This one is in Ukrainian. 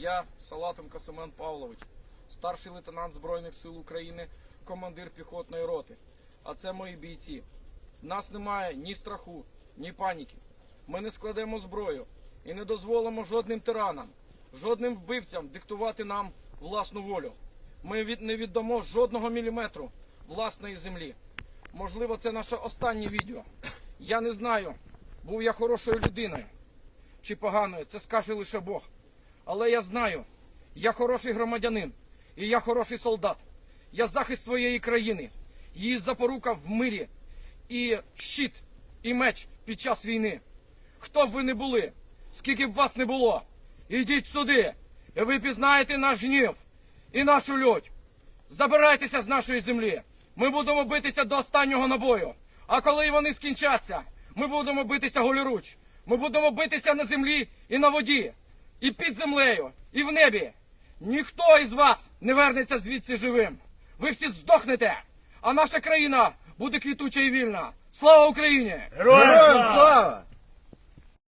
Я Салатенко Семен Павлович, старший лейтенант Збройних сил України, командир піхотної роти. А це мої бійці. Нас немає ні страху, ні паніки. Ми не складемо зброю і не дозволимо жодним тиранам, жодним вбивцям диктувати нам власну волю. Ми від- не віддамо жодного міліметру власної землі. Можливо, це наше останнє відео. Я не знаю, був я хорошою людиною чи поганою, це скаже лише Бог. Але я знаю, я хороший громадянин і я хороший солдат. Я захист своєї країни, її запорука в мирі і щит, і меч під час війни. Хто б ви не були, скільки б вас не було, ідіть сюди, і ви пізнаєте наш гнів і нашу лють. Забирайтеся з нашої землі. Ми будемо битися до останнього набою. А коли вони скінчаться, ми будемо битися голіруч. Ми будемо битися на землі і на воді, і під землею, і в небі. Ніхто із вас не вернеться звідси живим. Ви всі здохнете, а наша країна буде квітуча і вільна. Слава Україні! Героям слава!